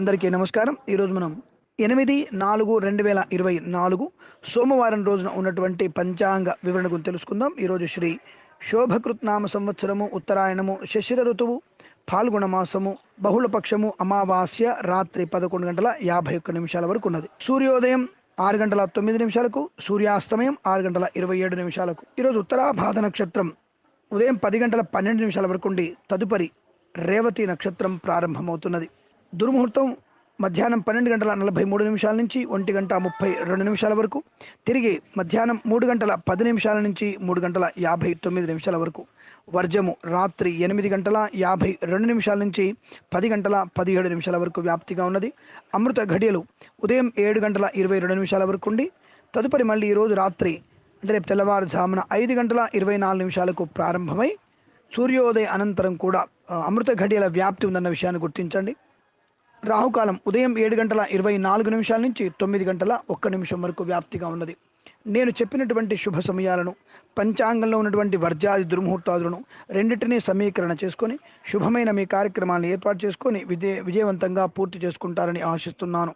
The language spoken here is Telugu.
అందరికీ నమస్కారం. ఈరోజు మనం ఎనిమిది నాలుగు రెండు వేల ఇరవై నాలుగు సోమవారం రోజున ఉన్నటువంటి పంచాంగ వివరణ గురించి తెలుసుకుందాం. ఈరోజు శ్రీ శోభకృత్నామ సంవత్సరము ఉత్తరాయణము శశిర ఋతువు పాల్గొన మాసము బహుళపక్షము అమావాస్య రాత్రి పదకొండు గంటల యాభై ఒక్క నిమిషాల వరకు ఉన్నది. సూర్యోదయం ఆరు గంటల తొమ్మిది నిమిషాలకు సూర్యాస్తమయం ఆరు గంటల ఇరవై ఏడు నిమిషాలకు. ఈరోజు ఉత్తరాభాధ నక్షత్రం ఉదయం పది గంటల పన్నెండు నిమిషాల వరకు ఉండి తదుపరి రేవతి నక్షత్రం ప్రారంభమవుతున్నది. దుర్ముహూర్తం మధ్యాహ్నం పన్నెండు గంటల నలభై మూడు నిమిషాల నుంచి ఒంటి గంట ముప్పై రెండు నిమిషాల వరకు తిరిగి మధ్యాహ్నం మూడు గంటల పది నిమిషాల నుంచి మూడు గంటల యాభై తొమ్మిది నిమిషాల వరకు వర్జము రాత్రి ఎనిమిది గంటల యాభై రెండు నిమిషాల నుంచి పది గంటల పదిహేడు నిమిషాల వరకు వ్యాప్తిగా ఉన్నది. అమృత ఘడియలు ఉదయం ఏడు గంటల ఇరవై రెండు నిమిషాల వరకు ఉండి తదుపరి మళ్ళీ ఈరోజు రాత్రి అంటే రేపు తెల్లవారుజామున ఐదు గంటల ఇరవై నాలుగు నిమిషాలకు ప్రారంభమై సూర్యోదయ అనంతరం కూడా అమృత ఘడియల వ్యాప్తి ఉందన్న విషయాన్ని గుర్తించండి. రాహుకాలం ఉదయం ఏడు గంటల ఇరవై నాలుగు నిమిషాల నుంచి తొమ్మిది గంటల ఒక్క నిమిషం వరకు వ్యాప్తిగా ఉన్నది. నేను చెప్పినటువంటి శుభ సమయాలను పంచాంగంలో ఉన్నటువంటి వర్జాది దుర్ముహూర్తాదులను రెండింటినీ సమీకరణ చేసుకొని శుభమైన మీ కార్యక్రమాలను ఏర్పాటు చేసుకొని విజయ విజయవంతంగా పూర్తి చేసుకుంటారని ఆశిస్తున్నాను.